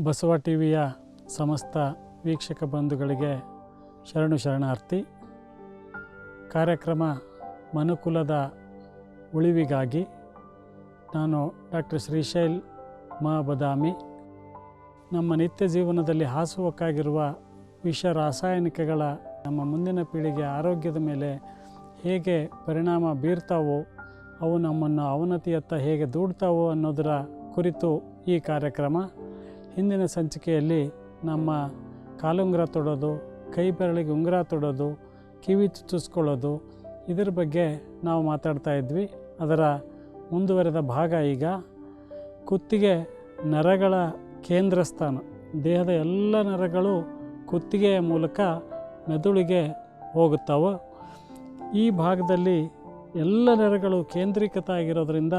Basava T ವಿಯ ಸಮಸ್ತ ವೀಕ್ಷಕ ಬಂಧುಗಳಿಗೆ ಶರಣು ಶರಣಾರ್ಥಿ. ಕಾರ್ಯಕ್ರಮ ಮನುಕುಲದ ಉಳಿವಿಗಾಗಿ ನಾನು ಡಾಕ್ಟರ್ ಶ್ರೀಶೈಲ್ ಮಾ ಬದಾಮಿ ನಮ್ಮ ನಿತ್ಯ ಜೀವನದಲ್ಲಿ ಹಾಸುವಕ್ಕಾಗಿರುವ ವಿಷ ರಾಸಾಯನಿಕಗಳ ನಮ್ಮ ಮುಂದಿನ ಪೀಳಿಗೆ ಆರೋಗ್ಯದ ಮೇಲೆ ಹೇಗೆ ಪರಿಣಾಮ ಬೀರ್ತಾವೋ, ಅವು ನಮ್ಮನ್ನು ಅವನತಿಯತ್ತ ಹೇಗೆ ದೂಡ್ತಾವೋ ಅನ್ನೋದರ ಕುರಿತು ಈ ಕಾರ್ಯಕ್ರಮ ಹಿಂದಿನ ಸಂಚಿಕೆಯಲ್ಲಿ ನಮ್ಮ ಕಾಲುಂಗುರ ತೊಡೋದು, ಕೈ ಬೆರಳಿಗೆ ಉಂಗುರ ತೊಡೋದು, ಕಿವಿ ಚುಚ್ಚಿಸ್ಕೊಳ್ಳೋದು, ಇದರ ಬಗ್ಗೆ ನಾವು ಮಾತಾಡ್ತಾ ಇದ್ವಿ. ಅದರ ಮುಂದುವರೆದ ಭಾಗ ಈಗ ಕುತ್ತಿಗೆ ನರಗಳ ಕೇಂದ್ರ ಸ್ಥಾನ ದೇಹದ ಎಲ್ಲ ನರಗಳು ಕುತ್ತಿಗೆಯ ಮೂಲಕ ಮೆದುಳಿಗೆ ಹೋಗುತ್ತವೆ. ಈ ಭಾಗದಲ್ಲಿ ಎಲ್ಲ ನರಗಳು ಕೇಂದ್ರೀಕೃತ ಆಗಿರೋದ್ರಿಂದ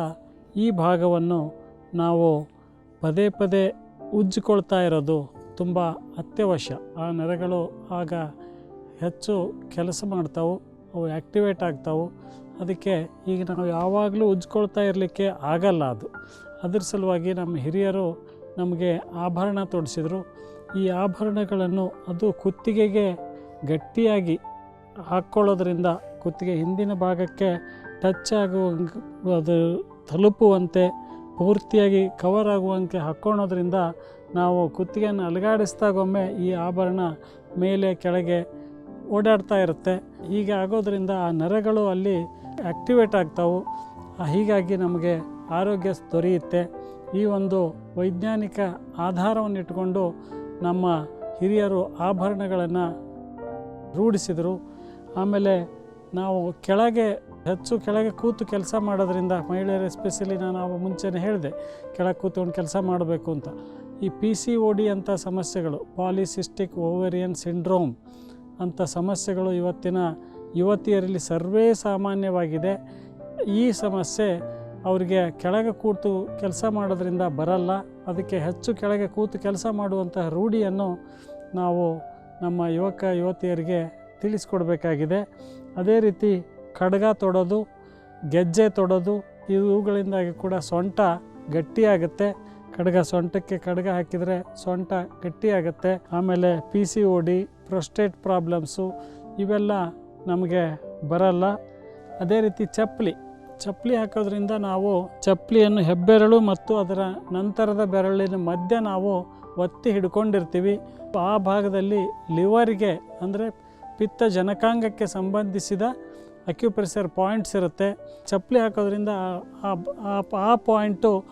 ಈ ಭಾಗವನ್ನು ನಾವು ಪದೇ ಪದೇ ಉಜ್ಜಿಕೊಳ್ತಾ ಇರೋದು ತುಂಬ ಅತ್ಯವಶ್ಯ. ಆ ನರಗಳು ಆಗ ಹೆಚ್ಚು ಕೆಲಸ ಮಾಡ್ತಾವೆ, ಅವು ಆ್ಯಕ್ಟಿವೇಟ್ ಆಗ್ತಾವೆ. ಅದಕ್ಕೆ ಈಗ ನಾವು ಯಾವಾಗಲೂ ಉಜ್ಕೊಳ್ತಾ ಇರಲಿಕ್ಕೆ ಆಗಲ್ಲ ಅದು. ಅದ್ರ ಸಲುವಾಗಿ ನಮ್ಮ ಹಿರಿಯರು ನಮಗೆ ಆಭರಣ ತೊಡಿಸಿದರು. ಈ ಆಭರಣಗಳನ್ನು ಅದು ಕುತ್ತಿಗೆಗೆ ಗಟ್ಟಿಯಾಗಿ ಹಾಕ್ಕೊಳ್ಳೋದ್ರಿಂದ ಕುತ್ತಿಗೆ ಹಿಂದಿನ ಭಾಗಕ್ಕೆ ಟಚ್ ಆಗುವ ಅದು ತಲುಪುವಂತೆ ಪೂರ್ತಿಯಾಗಿ ಕವರ್ ಆಗುವಂತೆ ಹಾಕ್ಕೊಳೋದ್ರಿಂದ ನಾವು ಕುತ್ತಿಗೆಯನ್ನು ಅಲುಗಾಡಿಸಿದಾಗೊಮ್ಮೆ ಈ ಆಭರಣ ಮೇಲೆ ಕೆಳಗೆ ಓಡಾಡ್ತಾ ಇರುತ್ತೆ. ಹೀಗೆ ಆಗೋದ್ರಿಂದ ಆ ನರಗಳು ಅಲ್ಲಿ ಆ್ಯಕ್ಟಿವೇಟ್ ಆಗ್ತಾವು. ಹೀಗಾಗಿ ನಮಗೆ ಆರೋಗ್ಯ ದೊರೆಯುತ್ತೆ. ಈ ಒಂದು ವೈಜ್ಞಾನಿಕ ಆಧಾರವನ್ನು ಇಟ್ಕೊಂಡು ನಮ್ಮ ಹಿರಿಯರು ಆಭರಣಗಳನ್ನು ರೂಢಿಸಿದರು. ಆಮೇಲೆ ನಾವು ಕೆಳಗೆ ಹೆಚ್ಚು ಕೆಳಗೆ ಕೂತು ಕೆಲಸ ಮಾಡೋದ್ರಿಂದ ಮಹಿಳೆಯರು ಎಸ್ಪೆಷಲಿ ನಾನು ಮುಂಚೆನೇ ಹೇಳಿದೆ, ಕೆಳಗೆ ಕೂತ್ಕೊಂಡು ಕೆಲಸ ಮಾಡಬೇಕು ಅಂತ. ಈ ಪಿ ಸಿ ಒ ಡಿ ಅಂಥ ಸಮಸ್ಯೆಗಳು ಪಾಲಿಸಿಸ್ಟಿಕ್ ಓವೇರಿಯನ್ ಸಿಂಡ್ರೋಮ್ ಅಂಥ ಸಮಸ್ಯೆಗಳು ಇವತ್ತಿನ ಯುವತಿಯರಲ್ಲಿ ಸರ್ವೇ ಸಾಮಾನ್ಯವಾಗಿದೆ. ಈ ಸಮಸ್ಯೆ ಅವರಿಗೆ ಕೆಳಗೆ ಕೂತು ಕೆಲಸ ಮಾಡೋದ್ರಿಂದ ಬರಲ್ಲ, ಅದಕ್ಕೆ ಹೆಚ್ಚು ಕೆಳಗೆ ಕೂತು ಕೆಲಸ ಮಾಡುವಂತಹ ರೂಢಿಯನ್ನು ನಾವು ನಮ್ಮ ಯುವಕ ಯುವತಿಯರಿಗೆ ತಿಳಿಸ್ಕೊಡ್ಬೇಕಾಗಿದೆ. ಅದೇ ರೀತಿ ಖಡ್ಗ ತೊಡೋದು, ಗೆಜ್ಜೆ ತೊಡೋದು, ಇವುಗಳಿಂದಾಗಿ ಕೂಡ ಸೊಂಟ ಗಟ್ಟಿಯಾಗುತ್ತೆ. ಖಡ್ಗ ಸೊಂಟಕ್ಕೆ ಖಡ್ಗ ಹಾಕಿದರೆ ಸೊಂಟ ಗಟ್ಟಿಯಾಗುತ್ತೆ. ಆಮೇಲೆ P C O D prostate problems ಇವೆಲ್ಲ ನಮಗೆ ಬರಲ್ಲ. ಅದೇ ರೀತಿ ಚಪ್ಪಲಿ. ಚಪ್ಪಲಿ ಹಾಕೋದ್ರಿಂದ ನಾವು ಚಪ್ಪಲಿಯನ್ನು ಹೆಬ್ಬೆರಳು ಮತ್ತು ಅದರ ನಂತರದ ಬೆರಳಿನ ಮಧ್ಯೆ ನಾವು ಒತ್ತಿ ಹಿಡ್ಕೊಂಡಿರ್ತೀವಿ. ಆ ಭಾಗದಲ್ಲಿ ಲಿವರ್ಗೆ ಅಂದರೆ ಪಿತ್ತ ಜನಕಾಂಗಕ್ಕೆ ಸಂಬಂಧಿಸಿದ ಅಕ್ಯುಪ್ರೆಷರ್ ಪಾಯಿಂಟ್ಸ್ ಇರುತ್ತೆ. ಚಪ್ಪಲಿ ಹಾಕೋದ್ರಿಂದ ಆ- ಪಾಯಿಂಟು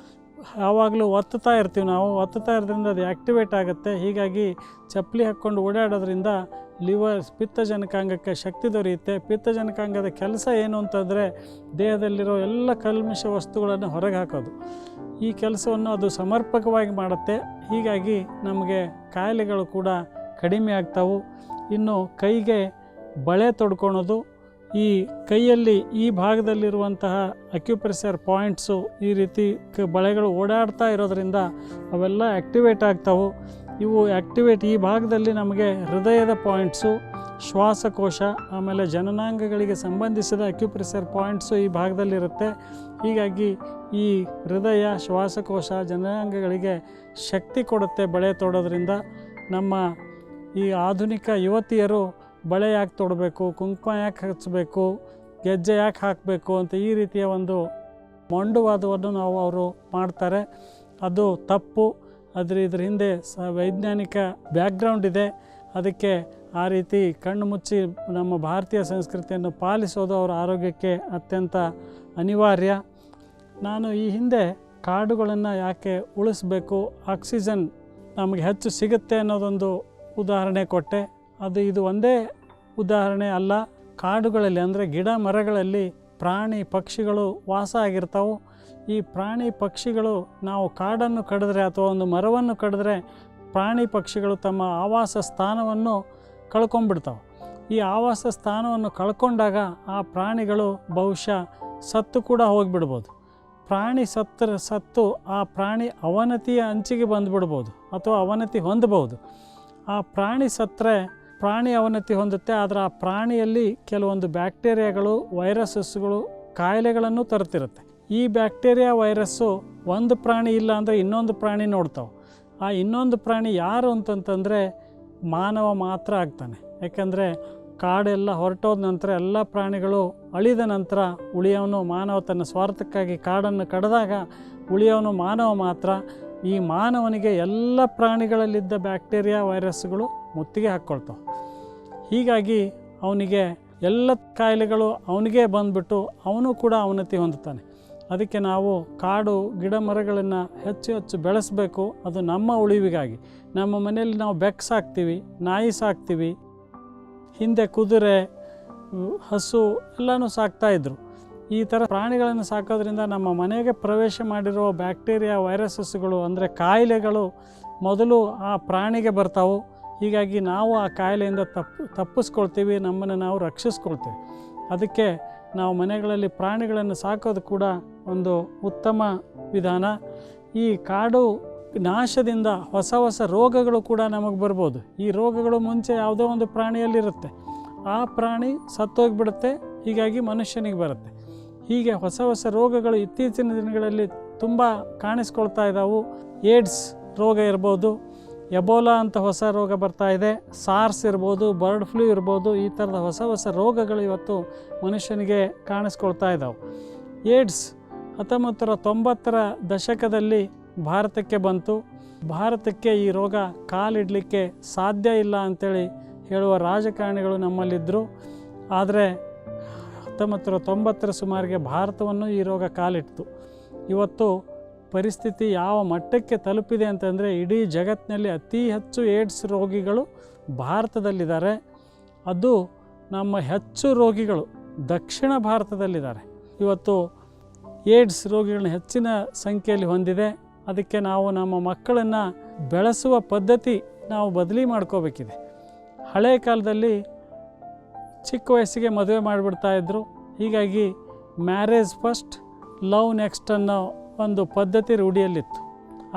ಯಾವಾಗಲೂ ಒತ್ತುತ್ತಾ ಇರ್ತೀವಿ ನಾವು. ಒತ್ತುತ್ತಾ ಇರೋದ್ರಿಂದ ಅದು ಆ್ಯಕ್ಟಿವೇಟ್ ಆಗುತ್ತೆ. ಹೀಗಾಗಿ ಚಪ್ಪಲಿ ಹಾಕ್ಕೊಂಡು ಓಡಾಡೋದ್ರಿಂದ ಲಿವರ್ ಪಿತ್ತಜನಕಾಂಗಕ್ಕೆ ಶಕ್ತಿ ದೊರೆಯುತ್ತೆ. ಪಿತ್ತಜನಕಾಂಗದ ಕೆಲಸ ಏನು ಅಂತಂದರೆ ದೇಹದಲ್ಲಿರೋ ಎಲ್ಲ ಕಲ್ಮಿಷ ವಸ್ತುಗಳನ್ನು ಹೊರಗೆ ಹಾಕೋದು. ಈ ಕೆಲಸವನ್ನು ಅದು ಸಮರ್ಪಕವಾಗಿ ಮಾಡುತ್ತೆ. ಹೀಗಾಗಿ ನಮಗೆ ಕಾಯಿಲೆಗಳು ಕೂಡ ಕಡಿಮೆ ಆಗ್ತಾವು. ಇನ್ನು ಕೈಗೆ ಬಳೆ ತೊಡ್ಕೊಳೋದು ಈ ಕೈಯಲ್ಲಿ ಈ ಭಾಗದಲ್ಲಿರುವಂತಹ ಅಕ್ಯುಪ್ರೆಷರ್ ಪಾಯಿಂಟ್ಸು ಈ ರೀತಿ ಕ ಬಳೆಗಳು ಓಡಾಡ್ತಾ ಇರೋದರಿಂದ ಅವೆಲ್ಲ ಆ್ಯಕ್ಟಿವೇಟ್ ಆಗ್ತಾವೆ. ಇವು ಆ್ಯಕ್ಟಿವೇಟ್ ಈ ಭಾಗದಲ್ಲಿ ನಮಗೆ ಹೃದಯದ ಪಾಯಿಂಟ್ಸು ಶ್ವಾಸಕೋಶ, ಆಮೇಲೆ ಜನನಾಂಗಗಳಿಗೆ ಸಂಬಂಧಿಸಿದ ಅಕ್ಯುಪ್ರೆಷರ್ ಪಾಯಿಂಟ್ಸು ಈ ಭಾಗದಲ್ಲಿರುತ್ತೆ. ಹೀಗಾಗಿ ಈ ಹೃದಯ, ಶ್ವಾಸಕೋಶ, ಜನನಾಂಗಗಳಿಗೆ ಶಕ್ತಿ ಕೊಡುತ್ತೆ ಬಳೆ ತೊಡೋದ್ರಿಂದ. ನಮ್ಮ ಈ ಆಧುನಿಕ ಯುವತಿಯರು ಬಳೆ ಯಾಕೆ ತೊಡಬೇಕು, ಕುಂಕುಮ ಯಾಕೆ ಹಚ್ಚಬೇಕು, ಗೆಜ್ಜೆ ಯಾಕೆ ಹಾಕಬೇಕು ಅಂತ ಈ ರೀತಿಯ ಒಂದು ಮೊಂಡುವಾದವನ್ನು ನಾವು ಅವರು ಮಾಡ್ತಾರೆ. ಅದು ತಪ್ಪು. ಅದ್ರ ಇದ್ರ ಹಿಂದೆ ಸ ವೈಜ್ಞಾನಿಕ ಬ್ಯಾಕ್ಗ್ರೌಂಡ್ ಇದೆ. ಅದಕ್ಕೆ ಆ ರೀತಿ ಕಣ್ಣು ಮುಚ್ಚಿ ನಮ್ಮ ಭಾರತೀಯ ಸಂಸ್ಕೃತಿಯನ್ನು ಪಾಲಿಸೋದು ಅವರ ಆರೋಗ್ಯಕ್ಕೆ ಅತ್ಯಂತ ಅನಿವಾರ್ಯ. ನಾನು ಈ ಹಿಂದೆ ಕಾಡುಗಳನ್ನು ಯಾಕೆ ಉಳಿಸ್ಬೇಕು, ಆಕ್ಸಿಜನ್ ನಮಗೆ ಹೆಚ್ಚು ಸಿಗುತ್ತೆ ಅನ್ನೋದೊಂದು ಉದಾಹರಣೆ ಕೊಟ್ಟೆ. ಅದು ಇದು ಒಂದೇ ಉದಾಹರಣೆ ಅಲ್ಲ, ಕಾಡುಗಳಲ್ಲಿ ಅಂದರೆ ಗಿಡ ಮರಗಳಲ್ಲಿ ಪ್ರಾಣಿ ಪಕ್ಷಿಗಳು ವಾಸ ಆಗಿರ್ತಾವೆ. ಈ ಪ್ರಾಣಿ ಪಕ್ಷಿಗಳು ನಾವು ಕಾಡನ್ನು ಕಡಿದ್ರೆ ಅಥವಾ ಒಂದು ಮರವನ್ನು ಕಡಿದ್ರೆ ಪ್ರಾಣಿ ಪಕ್ಷಿಗಳು ತಮ್ಮ ಆವಾಸ ಸ್ಥಾನವನ್ನು ಕಳ್ಕೊಂಡ್ಬಿಡ್ತಾವೆ. ಈ ಆವಾಸ ಸ್ಥಾನವನ್ನು ಕಳ್ಕೊಂಡಾಗ ಆ ಪ್ರಾಣಿಗಳು ಬಹುಶಃ ಸತ್ತು ಕೂಡ ಹೋಗಿಬಿಡ್ಬೋದು. ಪ್ರಾಣಿ ಸತ್ತರ ಸತ್ತು ಆ ಪ್ರಾಣಿ ಅವನತಿಯ ಅಂಚಿಗೆ ಬಂದುಬಿಡ್ಬೋದು ಅಥವಾ ಅವನತಿ ಹೊಂದಬಹುದು ಆ ಪ್ರಾಣಿ ಸತ್ತರೆ ಪ್ರಾಣಿ ಅವನತಿ ಹೊಂದುತ್ತೆ, ಆದರೆ ಆ ಪ್ರಾಣಿಯಲ್ಲಿ ಕೆಲವೊಂದು ಬ್ಯಾಕ್ಟೀರಿಯಾಗಳು ವೈರಸಸ್ಗಳು ಕಾಯಿಲೆಗಳನ್ನು ತರುತ್ತಿರುತ್ತೆ. ಈ ಬ್ಯಾಕ್ಟೀರಿಯಾ, ವೈರಸ್ಸು ಒಂದು ಪ್ರಾಣಿ ಇಲ್ಲ ಅಂದರೆ ಇನ್ನೊಂದು ಪ್ರಾಣಿ ನೋಡ್ತಾವೆ. ಆ ಇನ್ನೊಂದು ಪ್ರಾಣಿ ಯಾರು ಅಂತಂತಂದರೆ ಮಾನವ ಮಾತ್ರ ಆಗ್ತಾನೆ. ಯಾಕಂದರೆ ಕಾಡೆಲ್ಲ ಹೊರಟೋದ ನಂತರ ಎಲ್ಲ ಪ್ರಾಣಿಗಳು ಅಳಿದ ನಂತರ ಉಳಿಯವನು ಮಾನವ, ತನ್ನ ಸ್ವಾರ್ಥಕ್ಕಾಗಿ ಕಾಡನ್ನು ಕಡಿದಾಗ ಉಳಿಯವನು ಮಾನವ ಮಾತ್ರ. ಈ ಮಾನವನಿಗೆ ಎಲ್ಲ ಪ್ರಾಣಿಗಳಲ್ಲಿದ್ದ ಬ್ಯಾಕ್ಟೀರಿಯಾ ವೈರಸ್ಗಳು ಮುತ್ತಿಗೆ ಹಾಕ್ಕೊಳ್ತಾವೆ. ಹೀಗಾಗಿ ಅವನಿಗೆ ಎಲ್ಲ ಕಾಯಿಲೆಗಳು ಅವನಿಗೆ ಬಂದ್ಬಿಟ್ಟು ಅವನು ಕೂಡ ಅವನತಿ ಹೊಂದುತ್ತಾನೆ. ಅದಕ್ಕೆ ನಾವು ಕಾಡು ಗಿಡ ಮರಗಳನ್ನು ಹೆಚ್ಚು ಹೆಚ್ಚು ಬೆಳೆಸಬೇಕು. ಅದು ನಮ್ಮ ಉಳಿವಿಗಾಗಿ. ನಮ್ಮ ಮನೆಯಲ್ಲಿ ನಾವು ಬೆಕ್ಕು ಸಾಕ್ತೀವಿ ನಾಯಿ ಸಾಕ್ತೀವಿ, ಹಿಂದೆ ಕುದುರೆ, ಹಸು ಎಲ್ಲನೂ ಸಾಕ್ತಾಯಿದ್ರು ಈ ಥರ ಪ್ರಾಣಿಗಳನ್ನು ಸಾಕೋದ್ರಿಂದ ನಮ್ಮ ಮನೆಗೆ ಪ್ರವೇಶ ಮಾಡಿರುವ ಬ್ಯಾಕ್ಟೀರಿಯಾ ವೈರಸಸ್ಗಳು ಅಂದರೆ ಕಾಯಿಲೆಗಳು ಮೊದಲು ಆ ಪ್ರಾಣಿಗೆ ಬರ್ತಾವೆ. ಹೀಗಾಗಿ ನಾವು ಆ ಕಾಯಿಲೆಯಿಂದ ತಪ್ಪು ತಪ್ಪಿಸ್ಕೊಳ್ತೀವಿ, ನಮ್ಮನ್ನು ನಾವು ರಕ್ಷಿಸ್ಕೊಳ್ತೀವಿ. ಅದಕ್ಕೆ ನಾವು ಮನೆಗಳಲ್ಲಿ ಪ್ರಾಣಿಗಳನ್ನು ಸಾಕೋದು ಕೂಡ ಒಂದು ಉತ್ತಮ ವಿಧಾನ. ಈ ಕಾಡು ನಾಶದಿಂದ ಹೊಸ ಹೊಸ ರೋಗಗಳು ಕೂಡ ನಮಗೆ ಬರ್ಬೋದು. ಈ ರೋಗಗಳು ಮುಂಚೆ ಯಾವುದೋ ಒಂದು ಪ್ರಾಣಿಯಲ್ಲಿರುತ್ತೆ. ಆ ಪ್ರಾಣಿ ಸತ್ತೋಗಿಬಿಡುತ್ತೆ, ಹೀಗಾಗಿ ಮನುಷ್ಯನಿಗೆ ಬರುತ್ತೆ. ಹೀಗೆ ಹೊಸ ಹೊಸ ರೋಗಗಳು ಇತ್ತೀಚಿನ ದಿನಗಳಲ್ಲಿ ತುಂಬ ಕಾಣಿಸ್ಕೊಳ್ತಾ ಇದ್ದಾವೆ ಏಡ್ಸ್ ರೋಗ ಇರ್ಬೋದು ಎಬೋಲಾ ಅಂತ ಹೊಸ ರೋಗ ಬರ್ತಾ ಇದೆ. ಸಾರ್ಸ್ ಇರ್ಬೋದು ಬರ್ಡ್ ಫ್ಲೂ ಇರ್ಬೋದು, ಈ ಥರದ ಹೊಸ ಹೊಸ ರೋಗಗಳು ಇವತ್ತು ಮನುಷ್ಯನಿಗೆ ಕಾಣಿಸ್ಕೊಳ್ತಾ ಇದ್ದಾವೆ ಏಡ್ಸ್ ಹತ್ತೊಂಬತ್ತರ ತೊಂಬತ್ತರ ದಶಕದಲ್ಲಿ ಭಾರತಕ್ಕೆ ಬಂತು. ಭಾರತಕ್ಕೆ ಈ ರೋಗ ಕಾಲಿಡಲಿಕ್ಕೆ ಸಾಧ್ಯ ಇಲ್ಲ ಅಂಥೇಳಿ ಹೇಳುವ ರಾಜಕಾರಣಿಗಳು ನಮ್ಮಲ್ಲಿದ್ದರು ಆದರೆ ಹತ್ತೊಂಬತ್ತರ ತೊಂಬತ್ತರ ಸುಮಾರಿಗೆ ಭಾರತವನ್ನು ಈ ರೋಗ ಕಾಲಿಟ್ಟಿತು ಇವತ್ತು ಪರಿಸ್ಥಿತಿ ಯಾವ ಮಟ್ಟಕ್ಕೆ ತಲುಪಿದೆ ಅಂತಂದರೆ ಇಡೀ ಜಗತ್ತಿನಲ್ಲಿ ಅತಿ ಹೆಚ್ಚು ಏಡ್ಸ್ ರೋಗಿಗಳು ಭಾರತದಲ್ಲಿದ್ದಾರೆ. ಅದು ನಮ್ಮ ಹೆಚ್ಚು ರೋಗಿಗಳು ದಕ್ಷಿಣ ಭಾರತದಲ್ಲಿದ್ದಾರೆ. ಇವತ್ತು ಏಡ್ಸ್ ರೋಗಿಗಳನ್ನ ಹೆಚ್ಚಿನ ಸಂಖ್ಯೆಯಲ್ಲಿ ಹೊಂದಿದೆ. ಅದಕ್ಕೆ ನಾವು ನಮ್ಮ ಮಕ್ಕಳನ್ನು ಬೆಳೆಸುವ ಪದ್ಧತಿ ನಾವು ಬದಲಿ ಮಾಡ್ಕೋಬೇಕಿದೆ. ಹಳೆಯ ಕಾಲದಲ್ಲಿ ಚಿಕ್ಕ ವಯಸ್ಸಿಗೆ ಮದುವೆ ಮಾಡಿಬಿಡ್ತಾ ಇದ್ದರು ಹೀಗಾಗಿ ಮ್ಯಾರೇಜ್ ಫಸ್ಟ್, ಲವ್ ನೆಕ್ಸ್ಟ್ ಅನ್ನೋ ಒಂದು ಪದ್ಧತಿ ರೂಢಿಯಲ್ಲಿತ್ತು.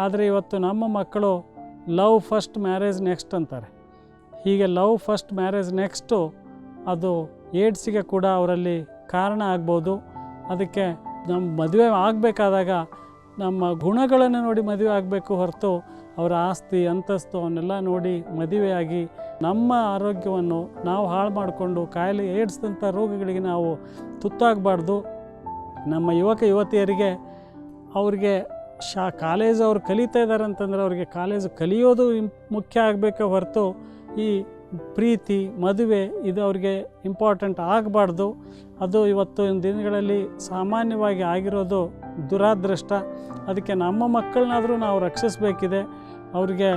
ಆದರೆ ಇವತ್ತು ನಮ್ಮ ಮಕ್ಕಳು ಲವ್ ಫಸ್ಟ್ ಮ್ಯಾರೇಜ್ ನೆಕ್ಸ್ಟ್ ಅಂತಾರೆ. ಹೀಗೆ ಲವ್ ಫಸ್ಟ್ ಮ್ಯಾರೇಜ್ ನೆಕ್ಸ್ಟು ಅದು ಏಡ್ಸಿಗೆ ಕೂಡ ಅವರಲ್ಲಿ ಕಾರಣ ಆಗ್ಬೋದು. ಅದಕ್ಕೆ ನಮ್ಮ ಮದುವೆ ಆಗಬೇಕಾದಾಗ ನಮ್ಮ ಗುಣಗಳನ್ನು ನೋಡಿ ಮದುವೆ ಆಗಬೇಕು ಹೊರತು ಅವರ ಆಸ್ತಿ, ಅಂತಸ್ತು ಅವನ್ನೆಲ್ಲ ನೋಡಿ ಮದುವೆಯಾಗಿ ನಮ್ಮ ಆರೋಗ್ಯವನ್ನು ನಾವು ಹಾಳು ಮಾಡಿಕೊಂಡು ಕಾಯಿಲೆ ಏಡ್ಸ್ದಂಥ ರೋಗಗಳಿಗೆ ನಾವು ತುತ್ತಾಗಬಾರ್ದು. ನಮ್ಮ ಯುವಕ, ಯುವತಿಯರಿಗೆ ಅವ್ರಿಗೆ ಶಾ ಕಾಲೇಜ್ ಅವ್ರು ಕಲಿತಾ ಇದ್ದಾರೆ ಅಂತಂದ್ರೆ ಅವ್ರಿಗೆ ಕಾಲೇಜ್ ಕಲಿಯೋದು ಮುಖ್ಯ ಆಗಬೇಕೇ ಹೊರತು ಈ ಪ್ರೀತಿ, ಮದುವೆ ಇದು ಅವ್ರಿಗೆ ಇಂಪಾರ್ಟೆಂಟ್ ಆಗಬಾರ್ದು. ಅದು ಇವತ್ತಿನ ದಿನಗಳಲ್ಲಿ ಸಾಮಾನ್ಯವಾಗಿ ಆಗಿರೋದು ದುರಾದೃಷ್ಟ. ಅದಕ್ಕೆ ನಮ್ಮ ಮಕ್ಕಳನ್ನಾದರೂ ನಾವು ರಕ್ಷಿಸಬೇಕಿದೆ. ಅವ್ರಿಗೆ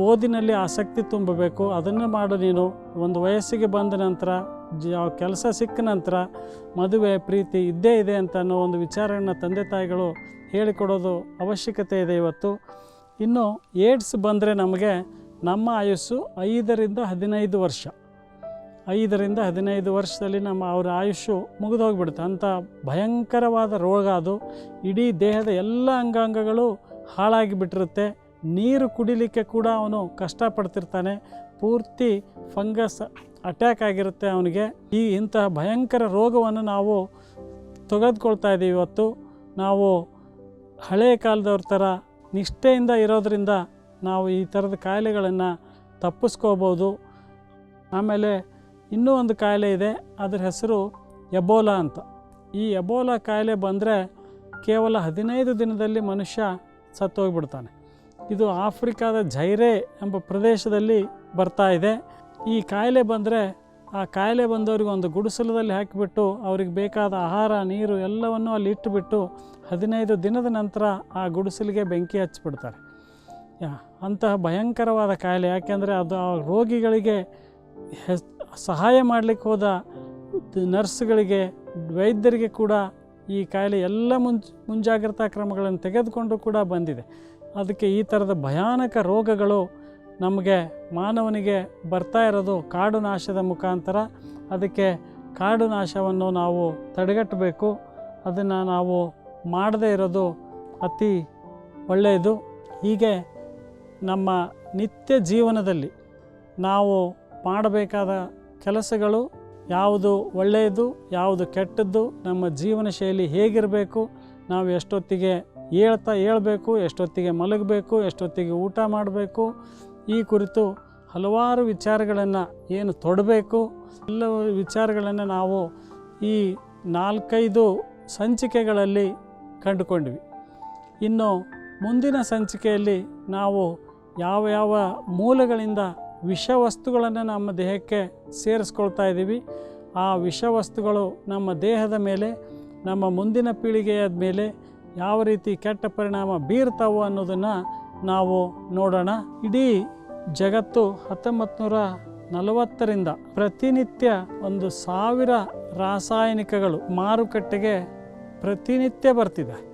ಓದಿನಲ್ಲಿ ಆಸಕ್ತಿ ತುಂಬಬೇಕು. ಅದನ್ನು ಮಾಡು ನೀನು. ಒಂದು ವಯಸ್ಸಿಗೆ ಬಂದ ನಂತರ ಜ ಕೆಲಸ ಸಿಕ್ಕ ನಂತರ ಮದುವೆ, ಪ್ರೀತಿ ಇದ್ದೇ ಇದೆ ಅಂತ ಅನ್ನೋ ಒಂದು ವಿಚಾರವನ್ನು ತಂದೆ ತಾಯಿಗಳು ಹೇಳಿಕೊಡೋದು ಅವಶ್ಯಕತೆ ಇದೆ ಇವತ್ತು. ಇನ್ನು ಏಡ್ಸ್ ಬಂದರೆ ನಮಗೆ ನಮ್ಮ ಆಯುಸ್ಸು ಐದರಿಂದ ಹದಿನೈದು ವರ್ಷ. ಐದರಿಂದ ಹದಿನೈದು ವರ್ಷದಲ್ಲಿ ನಮ್ಮ ಅವರ ಆಯುಷ್ಯು ಮುಗಿದೋಗ್ಬಿಡುತ್ತೆ. ಅಂಥ ಭಯಂಕರವಾದ ರೋಗ ಅದು. ಇಡೀ ದೇಹದ ಎಲ್ಲ ಅಂಗಾಂಗಗಳು ಹಾಳಾಗಿ ಬಿಟ್ಟಿರುತ್ತೆ. ನೀರು ಕುಡಿಲಿಕ್ಕೆ ಕೂಡ ಅವನು ಕಷ್ಟಪಡ್ತಿರ್ತಾನೆ. ಪೂರ್ತಿ ಫಂಗಸ್ ಅಟ್ಯಾಕ್ ಆಗಿರುತ್ತೆ ಅವನಿಗೆ. ಈ ಇಂತಹ ಭಯಂಕರ ರೋಗವನ್ನು ನಾವು ತೆಗೆದುಕೊಳ್ತಾ ಇದ್ದೀವಿ ಇವತ್ತು. ನಾವು ಹಳೆಯ ಕಾಲದವ್ರ ಥರ ನಿಷ್ಠೆಯಿಂದ ಇರೋದರಿಂದ ನಾವು ಈ ಥರದ ಕಾಯಿಲೆಗಳನ್ನು ತಪ್ಪಿಸ್ಕೋಬೋದು. ಆಮೇಲೆ ಇನ್ನೂ ಒಂದು ಕಾಯಿಲೆ ಇದೆ, ಅದರ ಹೆಸರು ಎಬೋಲಾ ಅಂತ. ಈ ಎಬೋಲಾ ಕಾಯಿಲೆ ಬಂದರೆ ಕೇವಲ ಹದಿನೈದು ದಿನದಲ್ಲಿ ಮನುಷ್ಯ ಸತ್ತೋಗ್ಬಿಡ್ತಾನೆ. ಇದು ಆಫ್ರಿಕಾದ ಜೈರೆ ಎಂಬ ಪ್ರದೇಶದಲ್ಲಿ ಬರ್ತಾ ಇದೆ. ಈ ಕಾಯಿಲೆ ಬಂದರೆ ಆ ಕಾಯಿಲೆ ಬಂದವರಿಗೆ ಒಂದು ಗುಡಿಸಲದಲ್ಲಿ ಹಾಕಿಬಿಟ್ಟು ಅವ್ರಿಗೆ ಬೇಕಾದ ಆಹಾರ, ನೀರು ಎಲ್ಲವನ್ನು ಅಲ್ಲಿ ಇಟ್ಟುಬಿಟ್ಟು ಹದಿನೈದು ದಿನದ ನಂತರ ಆ ಗುಡಿಸಲಿಗೆ ಬೆಂಕಿ ಹಚ್ಚಿಬಿಡ್ತಾರೆ. ಅಂತಹ ಭಯಂಕರವಾದ ಕಾಯಿಲೆ. ಯಾಕೆಂದರೆ ಅದು ಆ ರೋಗಿಗಳಿಗೆ ಸಹಾಯ ಮಾಡಲಿಕ್ಕೆ ಹೋದ ನರ್ಸ್ಗಳಿಗೆ, ವೈದ್ಯರಿಗೆ ಕೂಡ ಈ ಕಾಯಿಲೆ ಎಲ್ಲ ಮುಂಜ್, ಮುಂಜಾಗ್ರತಾ ಕ್ರಮಗಳನ್ನು ತೆಗೆದುಕೊಂಡು ಕೂಡ ಬಂದಿದೆ. ಅದಕ್ಕೆ ಈ ಥರದ ಭಯಾನಕ ರೋಗಗಳು ನಮಗೆ ಮಾನವನಿಗೆ ಬರ್ತಾ ಇರೋದು ಕಾಡು ನಾಶದ ಮುಖಾಂತರ. ಅದಕ್ಕೆ ಕಾಡು ನಾಶವನ್ನು ನಾವು ತಡೆಗಟ್ಟಬೇಕು. ಅದನ್ನು ನಾವು ಮಾಡದೇ ಇರೋದು ಅತಿ ಒಳ್ಳೆಯದು. ಹೀಗೆ ನಮ್ಮ ನಿತ್ಯ ಜೀವನದಲ್ಲಿ ನಾವು ಮಾಡಬೇಕಾದ ಕೆಲಸಗಳು ಯಾವುದು ಒಳ್ಳೆಯದು, ಯಾವುದು ಕೆಟ್ಟದ್ದು, ನಮ್ಮ ಜೀವನ ಶೈಲಿ ಹೇಗಿರಬೇಕು, ನಾವು ಎಷ್ಟೊತ್ತಿಗೆ ಹೇಳ್ತಾ ಹೇಳ್ಬೇಕು ಎಷ್ಟೊತ್ತಿಗೆ ಮಲಗಬೇಕು, ಎಷ್ಟೊತ್ತಿಗೆ ಊಟ ಮಾಡಬೇಕು ಈ ಕುರಿತು ಹಲವಾರು ವಿಚಾರಗಳನ್ನು ಏನು ತೊಡಬೇಕು? ಎಲ್ಲ ವಿಚಾರಗಳನ್ನು ನಾವು ಈ ನಾಲ್ಕೈದು ಸಂಚಿಕೆಗಳಲ್ಲಿ ಕಂಡುಕೊಂಡ್ವಿ. ಇನ್ನು ಮುಂದಿನ ಸಂಚಿಕೆಯಲ್ಲಿ ನಾವು ಯಾವ ಯಾವ ಮೂಲಗಳಿಂದ ವಿಷವಸ್ತುಗಳನ್ನು ನಮ್ಮ ದೇಹಕ್ಕೆ ಸೇರಿಸ್ಕೊಳ್ತಾ ಇದ್ದೀವಿ, ಆ ವಿಷವಸ್ತುಗಳು ನಮ್ಮ ದೇಹದ ಮೇಲೆ, ನಮ್ಮ ಮುಂದಿನ ಪೀಳಿಗೆಯ ಮೇಲೆ ಯಾವ ರೀತಿ ಕೆಟ್ಟ ಪರಿಣಾಮ ಬೀರ್ತಾವೋ ಅನ್ನೋದನ್ನು ನಾವು ನೋಡೋಣ. ಇಡೀ ಜಗತ್ತು ಹತ್ತೊಂಬತ್ತು ನೂರ ನಲವತ್ತರಿಂದ ಪ್ರತಿನಿತ್ಯ ಒಂದು ಸಾವಿರ ರಾಸಾಯನಿಕಗಳು ಮಾರುಕಟ್ಟೆಗೆ ಪ್ರತಿನಿತ್ಯ ಬರ್ತಿದೆ.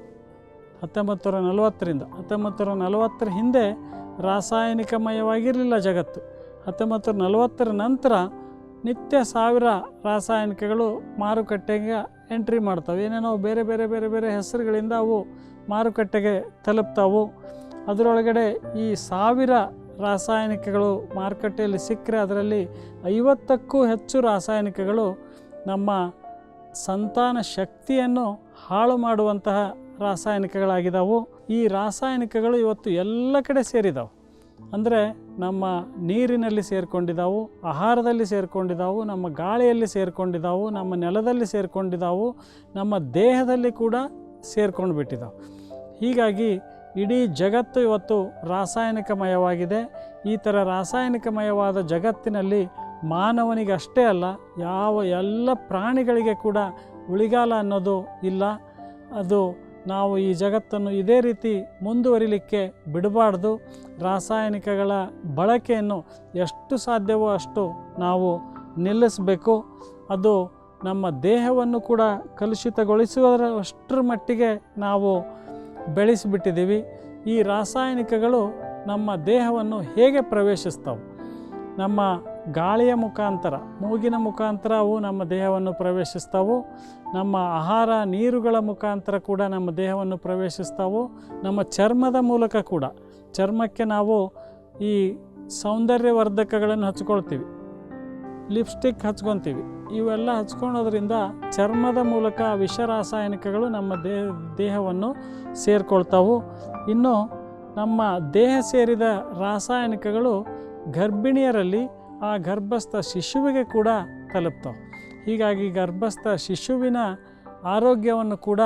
ಹತ್ತೊಂಬತ್ತು ನೂರ ನಲವತ್ತರಿಂದ ಹತ್ತೊಂಬತ್ತು ನೂರ ನಲವತ್ತರ ಹಿಂದೆ ರಾಸಾಯನಿಕಮಯವಾಗಿರಲಿಲ್ಲ ಜಗತ್ತು. ಹತ್ತೊಂಬತ್ತು ನೂರ ನಲವತ್ತರ ನಂತರ ನಿತ್ಯ ಸಾವಿರ ರಾಸಾಯನಿಕಗಳು ಮಾರುಕಟ್ಟೆಗೆ ಎಂಟ್ರಿ ಮಾಡ್ತವೆ. ಏನೇನೋ ಬೇರೆ ಬೇರೆ ಬೇರೆ ಬೇರೆ ಹೆಸರುಗಳಿಂದ ಅವು ಮಾರುಕಟ್ಟೆಗೆ ತಲುಪ್ತಾವು. ಅದರೊಳಗಡೆ ಈ ಸಾವಿರ ರಾಸಾಯನಿಕಗಳು ಮಾರುಕಟ್ಟೆಯಲ್ಲಿ ಸಿಕ್ಕರೆ ಅದರಲ್ಲಿ ಐವತ್ತಕ್ಕೂ ಹೆಚ್ಚು ರಾಸಾಯನಿಕಗಳು ನಮ್ಮ ಸಂತಾನ ಶಕ್ತಿಯನ್ನು ಹಾಳು ಮಾಡುವಂತಹ ರಾಸಾಯನಿಕಗಳಾಗಿದ್ದಾವೆ ಈ ರಾಸಾಯನಿಕಗಳು ಇವತ್ತು ಎಲ್ಲ ಕಡೆ ಸೇರಿದಾವೆ. ಅಂದರೆ ನಮ್ಮ ನೀರಿನಲ್ಲಿ ಸೇರಿಕೊಂಡಿದ್ದಾವು ಆಹಾರದಲ್ಲಿ ಸೇರಿಕೊಂಡಿದ್ದಾವು ನಮ್ಮ ಗಾಳಿಯಲ್ಲಿ ಸೇರಿಕೊಂಡಿದ್ದಾವು ನಮ್ಮ ನೆಲದಲ್ಲಿ ಸೇರಿಕೊಂಡಿದ್ದಾವು ನಮ್ಮ ದೇಹದಲ್ಲಿ ಕೂಡ ಸೇರ್ಕೊಂಡು ಬಿಟ್ಟಿದ್ದಾವೆ ಹೀಗಾಗಿ ಇಡೀ ಜಗತ್ತು ಇವತ್ತು ರಾಸಾಯನಿಕಮಯವಾಗಿದೆ. ಈ ಥರ ರಾಸಾಯನಿಕಮಯವಾದ ಜಗತ್ತಿನಲ್ಲಿ ಮಾನವನಿಗಷ್ಟೇ ಅಲ್ಲ, ಯಾವ ಎಲ್ಲ ಪ್ರಾಣಿಗಳಿಗೆ ಕೂಡ ಉಳಿಗಾಲ ಅನ್ನೋದು ಇಲ್ಲ. ಅದು ನಾವು ಈ ಜಗತ್ತನ್ನು ಇದೇ ರೀತಿ ಮುಂದುವರಿಲಿಕ್ಕೆ ಬಿಡಬಾರ್ದು. ರಾಸಾಯನಿಕಗಳ ಬಳಕೆಯನ್ನು ಎಷ್ಟು ಸಾಧ್ಯವೋ ಅಷ್ಟು ನಾವು ನಿಲ್ಲಿಸಬೇಕು. ಅದು ನಮ್ಮ ದೇಹವನ್ನು ಕೂಡ ಕಲುಷಿತಗೊಳಿಸುವುದರ ಅಷ್ಟರ ಮಟ್ಟಿಗೆ ನಾವು ಬೆಳೆಸಿಬಿಟ್ಟಿದ್ದೀವಿ. ಈ ರಾಸಾಯನಿಕಗಳು ನಮ್ಮ ದೇಹವನ್ನು ಹೇಗೆ ಪ್ರವೇಶಿಸ್ತವೆ? ನಮ್ಮ ಗಾಳಿಯ ಮುಖಾಂತರ, ಮೂಗಿನ ಮುಖಾಂತರ ಅವು ನಮ್ಮ ದೇಹವನ್ನು ಪ್ರವೇಶಿಸ್ತಾವು. ನಮ್ಮ ಆಹಾರ, ನೀರುಗಳ ಮುಖಾಂತರ ಕೂಡ ನಮ್ಮ ದೇಹವನ್ನು ಪ್ರವೇಶಿಸ್ತಾವು. ನಮ್ಮ ಚರ್ಮದ ಮೂಲಕ ಕೂಡ. ಚರ್ಮಕ್ಕೆ ನಾವು ಈ ಸೌಂದರ್ಯವರ್ಧಕಗಳನ್ನು ಹಚ್ಕೊಳ್ತೀವಿ ಲಿಪ್ಸ್ಟಿಕ್ ಹಚ್ಕೊತೀವಿ. ಇವೆಲ್ಲ ಹಚ್ಕೊಳೋದ್ರಿಂದ ಚರ್ಮದ ಮೂಲಕ ವಿಷ ರಾಸಾಯನಿಕಗಳು ನಮ್ಮ ದೇಹ ದೇಹವನ್ನು ಸೇರಿಕೊಳ್ತಾವು. ಇನ್ನು ನಮ್ಮ ದೇಹ ಸೇರಿದ ರಾಸಾಯನಿಕಗಳು ಗರ್ಭಿಣಿಯರಲ್ಲಿ ಆ ಗರ್ಭಸ್ಥ ಶಿಶುವಿಗೆ ಕೂಡ ತಲುಪ್ತಾವೆ. ಹೀಗಾಗಿ ಗರ್ಭಸ್ಥ ಶಿಶುವಿನ ಆರೋಗ್ಯವನ್ನು ಕೂಡ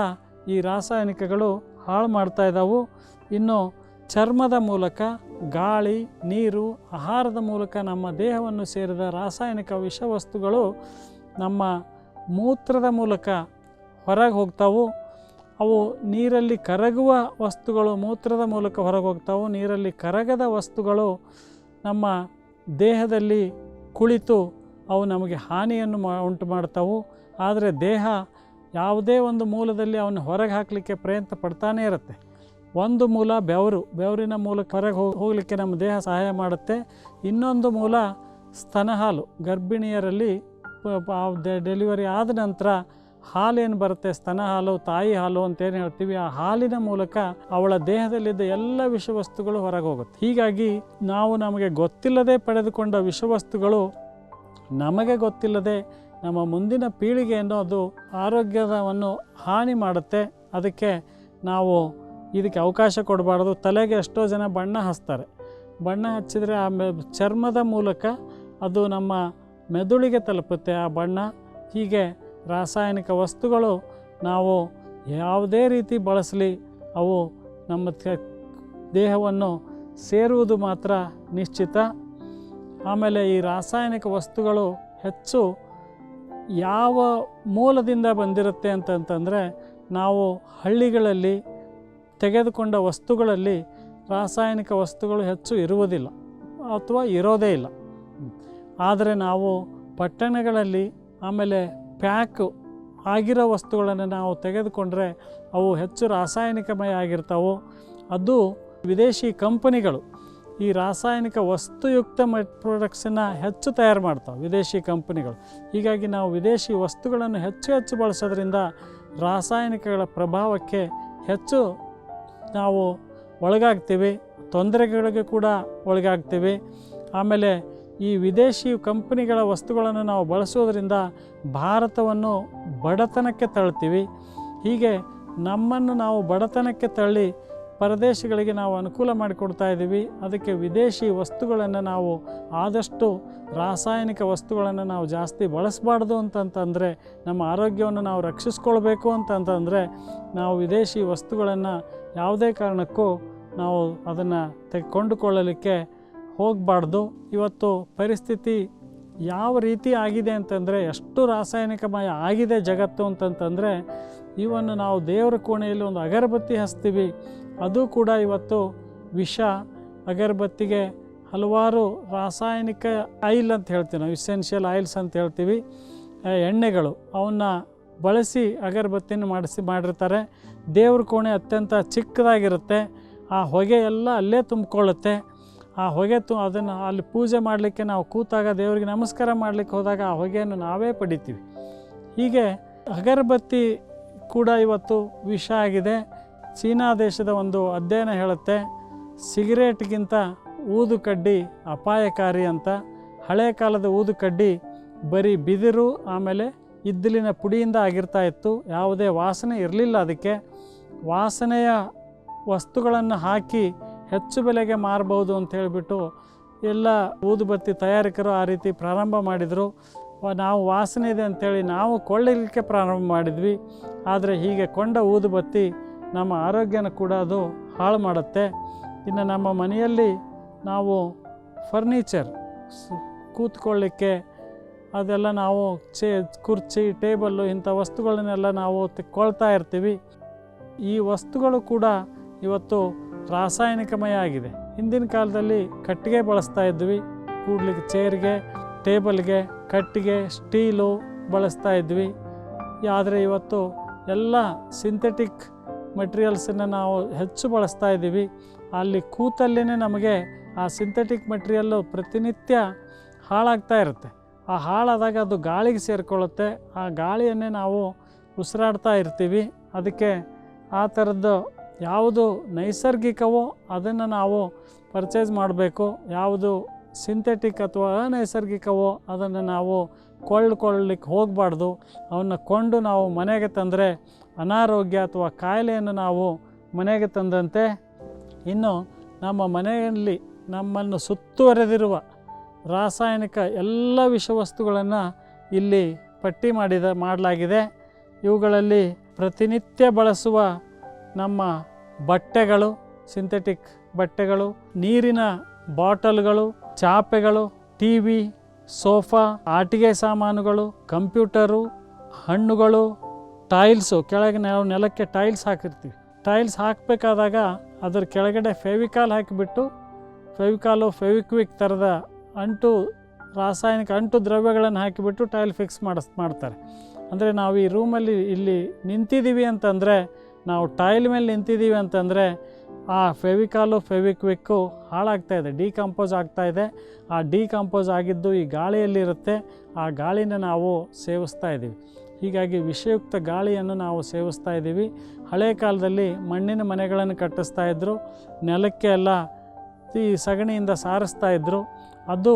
ಈ ರಾಸಾಯನಿಕಗಳು ಹಾಳು ಮಾಡ್ತಾ ಇದ್ದಾವೆ ಇನ್ನು ಚರ್ಮದ ಮೂಲಕ ಗಾಳಿ, ನೀರು, ಆಹಾರದ ಮೂಲಕ ನಮ್ಮ ದೇಹವನ್ನು ಸೇರಿದ ರಾಸಾಯನಿಕ ವಿಷವಸ್ತುಗಳು ನಮ್ಮ ಮೂತ್ರದ ಮೂಲಕ ಹೊರಗೆ ಹೋಗ್ತಾವು. ಅವು ನೀರಲ್ಲಿ ಕರಗುವ ವಸ್ತುಗಳು ಮೂತ್ರದ ಮೂಲಕ ಹೊರಗೆ ಹೋಗ್ತಾವು. ನೀರಲ್ಲಿ ಕರಗದ ವಸ್ತುಗಳು ನಮ್ಮ ದೇಹದಲ್ಲಿ ಕುಳಿತು ಅವು ನಮಗೆ ಹಾನಿಯನ್ನು ಮಾ, ಉಂಟು ಮಾಡ್ತಾವು. ಆದರೆ ದೇಹ ಯಾವುದೇ ಒಂದು ಮೂಲದಲ್ಲಿ ಅವನ್ನು ಹೊರಗೆ ಹಾಕಲಿಕ್ಕೆ ಪ್ರಯತ್ನ ಪಡ್ತಾನೇ ಇರುತ್ತೆ. ಒಂದು ಮೂಲ ಬೆವರು, ಬೆವರಿನ ಮೂಲಕ ಹೊರಗೆ ಹೋಗಿ ಹೋಗಲಿಕ್ಕೆ ನಮ್ಮ ದೇಹ ಸಹಾಯ ಮಾಡುತ್ತೆ. ಇನ್ನೊಂದು ಮೂಲ ಸ್ತನ ಹಾಲು, ಗರ್ಭಿಣಿಯರಲ್ಲಿ ಡೆಲಿವರಿ ಆದ ನಂತರ ಹಾಲೇನು ಬರುತ್ತೆ? ಸ್ತನ ಹಾಲು, ತಾಯಿ ಹಾಲು ಅಂತೇನು ಹೇಳ್ತೀವಿ. ಆ ಹಾಲಿನ ಮೂಲಕ ಅವಳ ದೇಹದಲ್ಲಿದ್ದ ಎಲ್ಲ ವಿಷವಸ್ತುಗಳು ಹೊರಗೆ ಹೋಗುತ್ತೆ. ಹೀಗಾಗಿ ನಾವು ನಮಗೆ ಗೊತ್ತಿಲ್ಲದೆ ಪಡೆದುಕೊಂಡ ವಿಷವಸ್ತುಗಳು ನಮಗೆ ಗೊತ್ತಿಲ್ಲದೆ ನಮ್ಮ ಮುಂದಿನ ಪೀಳಿಗೆಯನ್ನು ಅದು ಆರೋಗ್ಯವನ್ನು ಹಾನಿ ಮಾಡುತ್ತೆ. ಅದಕ್ಕೆ ನಾವು ಇದಕ್ಕೆ ಅವಕಾಶ ಕೊಡಬಾರ್ದು. ತಲೆಗೆ ಎಷ್ಟೋ ಜನ ಬಣ್ಣ ಹಚ್ತಾರೆ. ಬಣ್ಣ ಹಚ್ಚಿದರೆ ಆ ಮೆ, ಚರ್ಮದ ಮೂಲಕ ಅದು ನಮ್ಮ ಮೆದುಳಿಗೆ ತಲುಪುತ್ತೆ ಆ ಬಣ್ಣ. ಹೀಗೆ ರಾಸಾಯನಿಕ ವಸ್ತುಗಳು ನಾವು ಯಾವುದೇ ರೀತಿ ಬಳಸಲಿ, ಅವು ನಮ್ಮ ದೇಹವನ್ನು ಸೇರುವುದು ಮಾತ್ರ ನಿಶ್ಚಿತ. ಆಮೇಲೆ ಈ ರಾಸಾಯನಿಕ ವಸ್ತುಗಳು ಹೆಚ್ಚು ಯಾವ ಮೂಲದಿಂದ ಬಂದಿರುತ್ತೆ ಅಂತಂತಂದರೆ ನಾವು ಹಳ್ಳಿಗಳಲ್ಲಿ ತೆಗೆದುಕೊಂಡ ವಸ್ತುಗಳಲ್ಲಿ ರಾಸಾಯನಿಕ ವಸ್ತುಗಳು ಹೆಚ್ಚು ಇರುವುದಿಲ್ಲ ಅಥವಾ ಇರೋದೇ ಇಲ್ಲ. ಆದರೆ ನಾವು ಪಟ್ಟಣಗಳಲ್ಲಿ ಆಮೇಲೆ ಪ್ಯಾಕ್ ಆಗಿರೋ ವಸ್ತುಗಳನ್ನು ನಾವು ತೆಗೆದುಕೊಂಡ್ರೆ ಅವು ಹೆಚ್ಚು ರಾಸಾಯನಿಕಮಯ ಆಗಿರ್ತಾವೆ, ಅದು ವಿದೇಶಿ ಕಂಪನಿಗಳು ಈ ರಾಸಾಯನಿಕ ವಸ್ತುಯುಕ್ತ ಮ ಪ್ರಾಡಕ್ಟ್ಸನ್ನು ಹೆಚ್ಚು ತಯಾರು ಮಾಡ್ತಾವೆ, ವಿದೇಶಿ ಕಂಪನಿಗಳು. ಹೀಗಾಗಿ ನಾವು ವಿದೇಶಿ ವಸ್ತುಗಳನ್ನು ಹೆಚ್ಚು ಹೆಚ್ಚು ಬಳಸೋದ್ರಿಂದ ರಾಸಾಯನಿಕಗಳ ಪ್ರಭಾವಕ್ಕೆ ಹೆಚ್ಚು ನಾವು ಒಳಗಾಗ್ತೀವಿ, ತೊಂದರೆಗಳಿಗೆ ಕೂಡ ಒಳಗಾಗ್ತೀವಿ. ಆಮೇಲೆ ಈ ವಿದೇಶಿ ಕಂಪನಿಗಳ ವಸ್ತುಗಳನ್ನು ನಾವು ಬಳಸೋದರಿಂದ ಭಾರತವನ್ನು ಬಡತನಕ್ಕೆ ತಳ್ತೀವಿ. ಹೀಗೆ ನಮ್ಮನ್ನು ನಾವು ಬಡತನಕ್ಕೆ ತಳ್ಳಿ ಪರದೇಶಗಳಿಗೆ ನಾವು ಅನುಕೂಲ ಮಾಡಿಕೊಡ್ತಾ ಇದ್ದೀವಿ. ಅದಕ್ಕೆ ವಿದೇಶಿ ವಸ್ತುಗಳನ್ನು ನಾವು ಆದಷ್ಟು ರಾಸಾಯನಿಕ ವಸ್ತುಗಳನ್ನು ನಾವು ಜಾಸ್ತಿ ಬಳಸಬಾರ್ದು ಅಂತಂತಂದರೆ, ನಮ್ಮ ಆರೋಗ್ಯವನ್ನು ನಾವು ರಕ್ಷಿಸ್ಕೊಳ್ಬೇಕು ಅಂತಂತಂದರೆ, ನಾವು ವಿದೇಶಿ ವಸ್ತುಗಳನ್ನು ಯಾವುದೇ ಕಾರಣಕ್ಕೂ ನಾವು ಅದನ್ನು ತೆ ಕೊಂಡುಕೊಳ್ಳಲಿಕ್ಕೆ ಹೋಗಬಾರ್ದು. ಇವತ್ತು ಪರಿಸ್ಥಿತಿ ಯಾವ ರೀತಿ ಆಗಿದೆ ಅಂತಂದರೆ, ಎಷ್ಟು ರಾಸಾಯನಿಕಮಯ ಆಗಿದೆ ಜಗತ್ತು ಅಂತಂತಂದರೆ, ಇವನ್ನು ನಾವು ದೇವರ ಕೋಣೆಯಲ್ಲಿ ಒಂದು ಅಗರಬತ್ತಿ ಹಚ್ತೀವಿ. ಅದು ಕೂಡ ಇವತ್ತು ವಿಷ, ಅಗರಬತ್ತಿಗೆ ಹಲವಾರು ರಾಸಾಯನಿಕ ಆಯಿಲ್ ಅಂತ ಹೇಳ್ತೀವಿ ನಾವು ಇಸೆನ್ಷಿಯಲ್ ಆಯಿಲ್ಸ್ ಅಂತ ಹೇಳ್ತೀವಿ. ಎಣ್ಣೆಗಳು, ಅವನ್ನ ಬಳಸಿ ಅಗರಬತ್ತಿನ ಮಾಡಿಸಿ ಮಾಡಿರ್ತಾರೆ. ದೇವ್ರ ಕೋಣೆ ಅತ್ಯಂತ ಚಿಕ್ಕದಾಗಿರುತ್ತೆ. ಆ ಹೊಗೆ ಎಲ್ಲ ಅಲ್ಲೇ ತುಂಬಿಕೊಳ್ಳುತ್ತೆ. ಆ ಹೊಗೆ ತು, ಅದನ್ನು ಅಲ್ಲಿ ಪೂಜೆ ಮಾಡಲಿಕ್ಕೆ ನಾವು ಕೂತಾಗ ದೇವರಿಗೆ ನಮಸ್ಕಾರ ಮಾಡಲಿಕ್ಕೆ ಹೋದಾಗ ಆ ಹೊಗೆಯನ್ನು ನಾವೇ ಪಡಿತೀವಿ. ಹೀಗೆ ಅಗರಬತ್ತಿ ಕೂಡ ಇವತ್ತು ವಿಷ ಆಗಿದೆ. ಚೀನಾ ದೇಶದ ಒಂದು ಅಧ್ಯಯನ ಹೇಳುತ್ತೆ. ಸಿಗರೇಟ್ಗಿಂತ ಊದು ಕಡ್ಡಿ ಅಪಾಯಕಾರಿ ಅಂತ. ಹಳೆ ಕಾಲದ ಊದು ಕಡ್ಡಿ ಬರೀ ಬಿದಿರು, ಆಮೇಲೆ ಇದ್ದಲಿನ ಪುಡಿಯಿಂದ ಆಗಿರ್ತಾ ಇತ್ತು. ಯಾವುದೇ ವಾಸನೆ ಇರಲಿಲ್ಲ ಅದಕ್ಕೆ. ವಾಸನೆಯ ವಸ್ತುಗಳನ್ನು ಹಾಕಿ ಹೆಚ್ಚು ಬೆಲೆಗೆ ಮಾರಬಹುದು ಅಂತ ಹೇಳಿಬಿಟ್ಟು ಎಲ್ಲ ಊದುಬತ್ತಿ ತಯಾರಕರು ಆ ರೀತಿ ಪ್ರಾರಂಭ ಮಾಡಿದರು. ನಾವು ವಾಸನೆ ಇದೆ ಅಂಥೇಳಿ ನಾವು ಕೊಳ್ಳಲಿಕ್ಕೆ ಪ್ರಾರಂಭ ಮಾಡಿದ್ವಿ. ಆದರೆ ಹೀಗೆ ಕೊಂಡ ಊದುಬತ್ತಿ ನಮ್ಮ ಆರೋಗ್ಯನ ಕೂಡ ಅದು ಹಾಳು ಮಾಡುತ್ತೆ. ಇನ್ನು ನಮ್ಮ ಮನೆಯಲ್ಲಿ ನಾವು ಫರ್ನಿಚರ್ ಕೂತ್ಕೊಳ್ಳಿಕ್ಕೆ ಅದೆಲ್ಲ ನಾವು ಚೇ, ಕುರ್ಚಿ, ಟೇಬಲ್ಲು ಇಂಥ ವಸ್ತುಗಳನ್ನೆಲ್ಲ ನಾವು ತೆಕ್ಕೊಳ್ತಾ ಇರ್ತೀವಿ. ಈ ವಸ್ತುಗಳು ಕೂಡ ಇವತ್ತು ರಾಸಾಯನಿಕಮಯ ಆಗಿದೆ. ಹಿಂದಿನ ಕಾಲದಲ್ಲಿ ಕಟ್ಟಿಗೆ ಬಳಸ್ತಾ ಇದ್ವಿ. ಕೂಡ್ಲಿಕ್ಕೆ ಚೇರ್ಗೆ, ಟೇಬಲ್ಗೆ, ಕಟ್ಟಿಗೆ, ಸ್ಟೀಲು ಬಳಸ್ತಾ ಇದ್ವಿ. ಆದರೆ ಇವತ್ತು ಎಲ್ಲ ಸಿಂಥೆಟಿಕ್ ಮೆಟೀರಿಯಲ್ಸನ್ನು ನಾವು ಹೆಚ್ಚು ಬಳಸ್ತಾ ಇದ್ದೀವಿ. ಅಲ್ಲಿ ಕೂತಲ್ಲೇ ನಮಗೆ ಆ ಸಿಂಥೆಟಿಕ್ ಮೆಟೀರಿಯಲ್ಲು ಪ್ರತಿನಿತ್ಯ ಹಾಳಾಗ್ತಾ ಇರುತ್ತೆ. ಆ ಹಾಳಾದಾಗ ಅದು ಗಾಳಿಗೆ ಸೇರಿಕೊಳ್ಳುತ್ತೆ. ಆ ಗಾಳಿಯನ್ನೇ ನಾವು ಉಸಿರಾಡ್ತಾ ಇರ್ತೀವಿ. ಅದಕ್ಕೆ ಆ ಥರದ್ದು ಯಾವುದು ನೈಸರ್ಗಿಕವೋ ಅದನ್ನು ನಾವು ಪರ್ಚೇಸ್ ಮಾಡಬೇಕು. ಯಾವುದು ಸಿಂಥೆಟಿಕ್ ಅಥವಾ ಅನೈಸರ್ಗಿಕವೋ ಅದನ್ನು ನಾವು ಕೊಳ್ಳಿಕೊಳ್ಳಲಿಕ್ಕೆ ಹೋಗಬಾರ್ದು. ಅವನ್ನ ಕೊಂಡು ನಾವು ಮನೆಗೆ ತಂದರೆ ಅನಾರೋಗ್ಯ ಅಥವಾ ಕಾಯಿಲೆಯನ್ನು ನಾವು ಮನೆಗೆ ತಂದಂತೆ ಇನ್ನು ನಮ್ಮ ಮನೆಯಲ್ಲಿ ನಮ್ಮನ್ನು ಸುತ್ತುವರೆದಿರುವ ರಾಸಾಯನಿಕ ಎಲ್ಲ ವಿಷವಸ್ತುಗಳನ್ನು ಇಲ್ಲಿ ಪಟ್ಟಿ ಮಾಡಿದ, ಮಾಡಲಾಗಿದೆ. ಇವುಗಳಲ್ಲಿ ಪ್ರತಿನಿತ್ಯ ಬಳಸುವ ನಮ್ಮ ಬಟ್ಟೆಗಳು ಸಿಂಥೆಟಿಕ್ ಬಟ್ಟೆಗಳು, ನೀರಿನ ಬಾಟಲ್ಗಳು, ಚಾಪೆಗಳು ಟಿ ವಿ ಸೋಫಾ ಆಟಿಕೆ ಸಾಮಾನುಗಳು, ಕಂಪ್ಯೂಟರು, ಹಣ್ಣುಗಳು, ಟೈಲ್ಸು. ಕೆಳಗೆ ನಾವು ನೆಲಕ್ಕೆ ಟೈಲ್ಸ್ ಹಾಕಿರ್ತೀವಿ. ಟೈಲ್ಸ್ ಹಾಕಬೇಕಾದಾಗ ಅದರ ಕೆಳಗಡೆ ಫೆವಿಕಾಲ್ ಹಾಕಿಬಿಟ್ಟು, ಫೆವಿಕಾಲು ಫೆವಿಕ್ವಿಕ್ ಥರದ ಅಂಟು, ರಾಸಾಯನಿಕ ಅಂಟು ದ್ರವ್ಯಗಳನ್ನು ಹಾಕಿಬಿಟ್ಟು ಟೈಲ್ ಫಿಕ್ಸ್ ಮಾಡಿಸ್, ಮಾಡ್ತಾರೆ. ಅಂದರೆ ನಾವು ಈ ರೂಮಲ್ಲಿ ಇಲ್ಲಿ ನಿಂತಿದ್ದೀವಿ ಅಂತಂದರೆ, ನಾವು ಟೈಲ್ ಮೇಲೆ ನಿಂತಿದ್ದೀವಿ ಅಂತಂದರೆ, ಆ ಫೆವಿಕಾಲು, ಫೆವಿಕ್ವಿಕ್ಕು ಹಾಳಾಗ್ತಾ ಇದೆ ಡಿಕಂಪೋಸ್ ಇದೆ. ಆ ಡಿಕಂಪೋಸ್ ಆಗಿದ್ದು ಈ ಗಾಳಿಯಲ್ಲಿರುತ್ತೆ ಆ ಗಾಳಿನ ನಾವು ಸೇವಿಸ್ತಾ ಇದ್ದೀವಿ. ಹೀಗಾಗಿ ವಿಷಯುಕ್ತ ಗಾಳಿಯನ್ನು ನಾವು ಸೇವಿಸ್ತಾ ಇದ್ದೀವಿ. ಹಳೆ ಕಾಲದಲ್ಲಿ ಮಣ್ಣಿನ ಮನೆಗಳನ್ನು ಕಟ್ಟಿಸ್ತಾ ಇದ್ದರು ನೆಲಕ್ಕೆ ಎಲ್ಲ ಈ ಸಗಣಿಯಿಂದ ಸಾರಿಸ್ತಾ ಇದ್ದರು ಅದು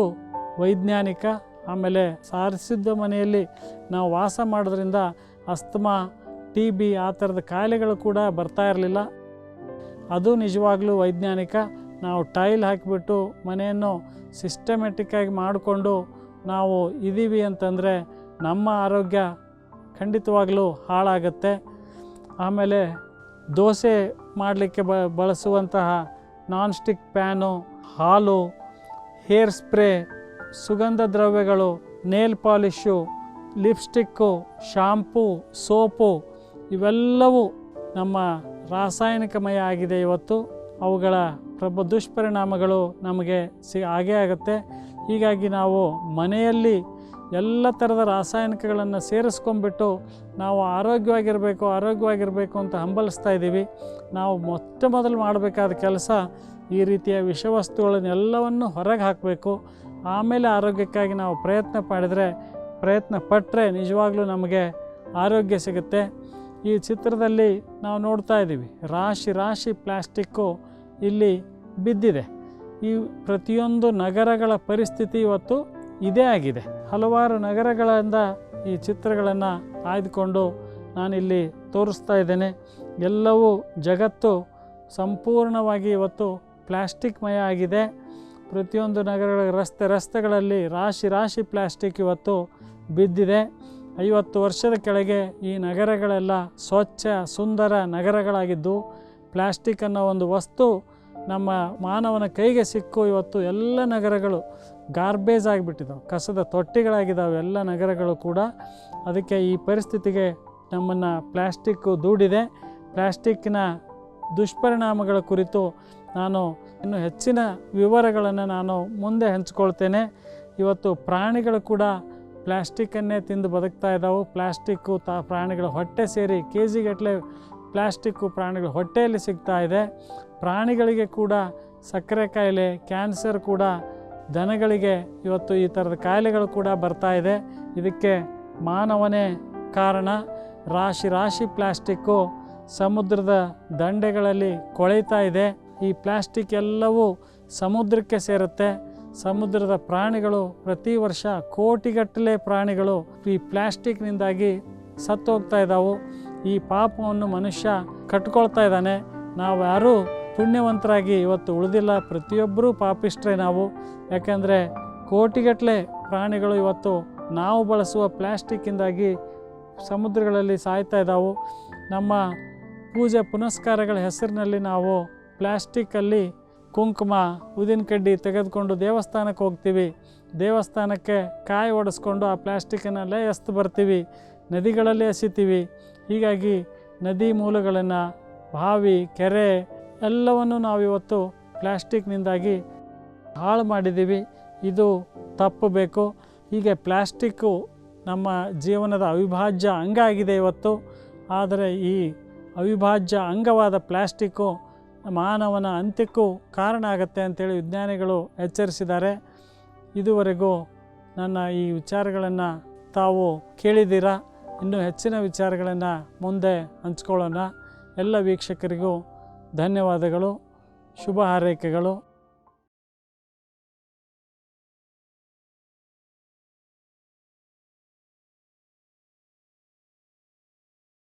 ವೈಜ್ಞಾನಿಕ, ಆಮೇಲೆ ಸಾರಿಸಿದ್ದ ಮನೆಯಲ್ಲಿ ನಾವು ವಾಸ ಮಾಡೋದ್ರಿಂದ ಅಸ್ತಮಾ ಟಿ ಬಿ ಆ ಥರದ ಕಾಯಿಲೆಗಳು ಕೂಡ ಬರ್ತಾ ಇರಲಿಲ್ಲ. ಅದು ನಿಜವಾಗ್ಲೂ ವೈಜ್ಞಾನಿಕ. ನಾವು ಟೈಲ್ ಹಾಕಿಬಿಟ್ಟು ಮನೆಯನ್ನು ಸಿಸ್ಟಮೆಟಿಕ್ಕಾಗಿ ಮಾಡಿಕೊಂಡು ನಾವು ಇದ್ದೀವಿ ಅಂತಂದರೆ ನಮ್ಮ ಆರೋಗ್ಯ ಖಂಡಿತವಾಗಲೂ ಹಾಳಾಗತ್ತೆ. ಆಮೇಲೆ ದೋಸೆ ಮಾಡಲಿಕ್ಕೆ ಬಳಸುವಂತಹ ನಾನ್ ಸ್ಟಿಕ್ ಪ್ಯಾನು ಹಾಲು ಹೇರ್ ಸ್ಪ್ರೇ, ಸುಗಂಧ ದ್ರವ್ಯಗಳು, nail polish, lipstick, shampoo, soap ಇವೆಲ್ಲವೂ ನಮ್ಮ ರಾಸಾಯನಿಕಮಯ ಆಗಿದೆ ಇವತ್ತು. ಅವುಗಳ ಪ್ರಭ ದುಷ್ಪರಿಣಾಮಗಳು ನಮಗೆ ಸಿ ಹಾಗೇ ಆಗುತ್ತೆ. ಹೀಗಾಗಿ ನಾವು ಮನೆಯಲ್ಲಿ ಎಲ್ಲ ಥರದ ರಾಸಾಯನಿಕಗಳನ್ನು ಸೇರಿಸ್ಕೊಂಡ್ಬಿಟ್ಟು ನಾವು ಆರೋಗ್ಯವಾಗಿರಬೇಕು ಆರೋಗ್ಯವಾಗಿರಬೇಕು ಅಂತ ಹಂಬಲಿಸ್ತಾ ಇದ್ದೀವಿ. ನಾವು ಮೊಟ್ಟ ಮೊದಲು ಮಾಡಬೇಕಾದ ಕೆಲಸ ಈ ರೀತಿಯ ವಿಷವಸ್ತುಗಳನ್ನೆಲ್ಲವನ್ನು ಹೊರಗೆ ಹಾಕಬೇಕು. ಆಮೇಲೆ ಆರೋಗ್ಯಕ್ಕಾಗಿ ನಾವು ಪ್ರಯತ್ನ ಪಡೆದರೆ ಪ್ರಯತ್ನ ಪಟ್ಟರೆ ನಿಜವಾಗ್ಲೂ ನಮಗೆ ಆರೋಗ್ಯ ಸಿಗುತ್ತೆ. ಈ ಚಿತ್ರದಲ್ಲಿ ನಾವು ನೋಡ್ತಾ ಇದ್ದೀವಿ, ರಾಶಿ ರಾಶಿ ಪ್ಲ್ಯಾಸ್ಟಿಕ್ಕು ಇಲ್ಲಿ ಬಿದ್ದಿದೆ. ಈ ಪ್ರತಿಯೊಂದು ನಗರಗಳ ಪರಿಸ್ಥಿತಿ ಇವತ್ತು ಇದೇ ಆಗಿದೆ. ಹಲವಾರು ನಗರಗಳಿಂದ ಈ ಚಿತ್ರಗಳನ್ನು ಆಯ್ದುಕೊಂಡು ನಾನಿಲ್ಲಿ ತೋರಿಸ್ತಾ ಇದ್ದೇನೆ. ಎಲ್ಲವೂ ಜಗತ್ತು ಸಂಪೂರ್ಣವಾಗಿ ಇವತ್ತು ಪ್ಲ್ಯಾಸ್ಟಿಕ್ಮಯ ಆಗಿದೆ. ಪ್ರತಿಯೊಂದು ನಗರಗಳ ರಸ್ತೆ, ರಸ್ತೆಗಳಲ್ಲಿ ರಾಶಿ ರಾಶಿ ಪ್ಲ್ಯಾಸ್ಟಿಕ್ ಇವತ್ತು ಬಿದ್ದಿದೆ. ಐವತ್ತು ವರ್ಷದ ಕೆಳಗೆ ಈ ನಗರಗಳೆಲ್ಲ ಸ್ವಚ್ಛ, ಸುಂದರ ನಗರಗಳಾಗಿದ್ದು ಪ್ಲ್ಯಾಸ್ಟಿಕ್ ಅನ್ನೋ ಒಂದು ವಸ್ತು ನಮ್ಮ ಮಾನವನ ಕೈಗೆ ಸಿಕ್ಕು ಇವತ್ತು ಎಲ್ಲ ನಗರಗಳು ಗಾರ್ಬೇಜ್ ಆಗಿಬಿಟ್ಟಿದ್ದಾವೆ ಕಸದ ತೊಟ್ಟಿಗಳಾಗಿದ್ದಾವೆ ಎಲ್ಲ ನಗರಗಳು ಕೂಡ. ಅದಕ್ಕೆ ಈ ಪರಿಸ್ಥಿತಿಗೆ ನಮ್ಮನ್ನು ಪ್ಲ್ಯಾಸ್ಟಿಕ್ಕು ದೂಡಿದೆ. ಪ್ಲ್ಯಾಸ್ಟಿಕ್ಕಿನ ದುಷ್ಪರಿಣಾಮಗಳ ಕುರಿತು ನಾನು ಇನ್ನು ಹೆಚ್ಚಿನ ವಿವರಗಳನ್ನು ನಾನು ಮುಂದೆ ಹಂಚ್ಕೊಳ್ತೇನೆ. ಇವತ್ತು ಪ್ರಾಣಿಗಳು ಕೂಡ ಪ್ಲ್ಯಾಸ್ಟಿಕ್ಕನ್ನೇ ತಿಂದು ಬದುಕ್ತಾ ಇದ್ದಾವೆ. ಪ್ಲ್ಯಾಸ್ಟಿಕ್ಕು ತಾ ಪ್ರಾಣಿಗಳ ಹೊಟ್ಟೆ ಸೇರಿ ಕೆ ಜಿಗಟ್ಟಲೆ ಪ್ಲ್ಯಾಸ್ಟಿಕ್ಕು ಪ್ರಾಣಿಗಳ ಹೊಟ್ಟೆಯಲ್ಲಿ ಸಿಗ್ತಾ ಇದೆ. ಪ್ರಾಣಿಗಳಿಗೆ ಕೂಡ ಸಕ್ಕರೆ ಕಾಯಿಲೆ ಕ್ಯಾನ್ಸರ್ ಕೂಡ ದನಗಳಿಗೆ ಇವತ್ತು ಈ ಥರದ ಕಾಯಿಲೆಗಳು ಕೂಡ ಬರ್ತಾ ಇದೆ. ಇದಕ್ಕೆ ಮಾನವನೇ ಕಾರಣ. ರಾಶಿ ರಾಶಿ ಪ್ಲ್ಯಾಸ್ಟಿಕ್ಕು ಸಮುದ್ರದ ದಂಡೆಗಳಲ್ಲಿ ಕೊಳೆತಾ ಇದೆ. ಈ ಪ್ಲ್ಯಾಸ್ಟಿಕ್ ಎಲ್ಲವೂ ಸಮುದ್ರಕ್ಕೆ ಸೇರುತ್ತೆ. ಸಮುದ್ರದ ಪ್ರಾಣಿಗಳು ಪ್ರತಿ ವರ್ಷ ಕೋಟಿಗಟ್ಟಲೆ ಪ್ರಾಣಿಗಳು ಈ ಪ್ಲ್ಯಾಸ್ಟಿಕ್ನಿಂದಾಗಿ ಸತ್ತು ಹೋಗ್ತಾ ಇದ್ದಾವೆ ಈ ಪಾಪವನ್ನು ಮನುಷ್ಯ ಕಟ್ಕೊಳ್ತಾ ಇದ್ದಾನೆ. ನಾವು ಯಾರೂ ಪುಣ್ಯವಂತರಾಗಿ ಇವತ್ತು ಉಳಿದಿಲ್ಲ. ಪ್ರತಿಯೊಬ್ಬರೂ ಪಾಪಿಷ್ಟ್ರೆ ನಾವು. ಯಾಕೆಂದರೆ ಕೋಟಿಗಟ್ಟಲೆ ಪ್ರಾಣಿಗಳು ಇವತ್ತು ನಾವು ಬಳಸುವ ಪ್ಲ್ಯಾಸ್ಟಿಕ್ಕಿಂದಾಗಿ ಸಮುದ್ರಗಳಲ್ಲಿ ಸಾಯ್ತಾ ಇದ್ದಾವೆ ನಮ್ಮ ಪೂಜೆ ಪುನಸ್ಕಾರಗಳ ಹೆಸರಿನಲ್ಲಿ ನಾವು ಪ್ಲ್ಯಾಸ್ಟಿಕ್ಕಲ್ಲಿ ಕುಂಕುಮ, ಉದಿನ ಕಡ್ಡಿ ತೆಗೆದುಕೊಂಡು ದೇವಸ್ಥಾನಕ್ಕೆ ಹೋಗ್ತೀವಿ. ದೇವಸ್ಥಾನಕ್ಕೆ ಕಾಯಿ ಒಡೆಸ್ಕೊಂಡು ಆ ಪ್ಲ್ಯಾಸ್ಟಿಕ್ಕನ್ನೆಲ್ಲ ಎಸ್ತು ಬರ್ತೀವಿ. ನದಿಗಳಲ್ಲಿ ಎಸಿತೀವಿ. ಹೀಗಾಗಿ ನದಿ ಮೂಲಗಳನ್ನು, ಬಾವಿ, ಕೆರೆ ಎಲ್ಲವನ್ನು ನಾವು ಇವತ್ತು ಪ್ಲ್ಯಾಸ್ಟಿಕ್ನಿಂದಾಗಿ ಹಾಳು ಮಾಡಿದ್ದೀವಿ. ಇದು ತಪ್ಪಬೇಕು ಹೀಗೆ ಪ್ಲ್ಯಾಸ್ಟಿಕ್ಕು ನಮ್ಮ ಜೀವನದ ಅವಿಭಾಜ್ಯ ಅಂಗ ಆಗಿದೆ ಇವತ್ತು. ಆದರೆ ಈ ಅವಿಭಾಜ್ಯ ಅಂಗವಾದ ಪ್ಲ್ಯಾಸ್ಟಿಕ್ಕು ಮಾನವನ ಅಂತ್ಯಕ್ಕೂ ಕಾರಣ ಆಗುತ್ತೆ ಅಂತೇಳಿ ವಿಜ್ಞಾನಿಗಳು ಎಚ್ಚರಿಸಿದ್ದಾರೆ. ಇದುವರೆಗೂ ನನ್ನ ಈ ವಿಚಾರಗಳನ್ನು ತಾವು ಕೇಳಿದ್ದೀರಾ? ಇನ್ನೂ ಹೆಚ್ಚಿನ ವಿಚಾರಗಳನ್ನು ಮುಂದೆ ಹಂಚ್ಕೊಳ್ಳೋಣ. ಎಲ್ಲ ವೀಕ್ಷಕರಿಗೂ ಧನ್ಯವಾದಗಳು. ಶುಭ ಹಾರೈಕೆಗಳು.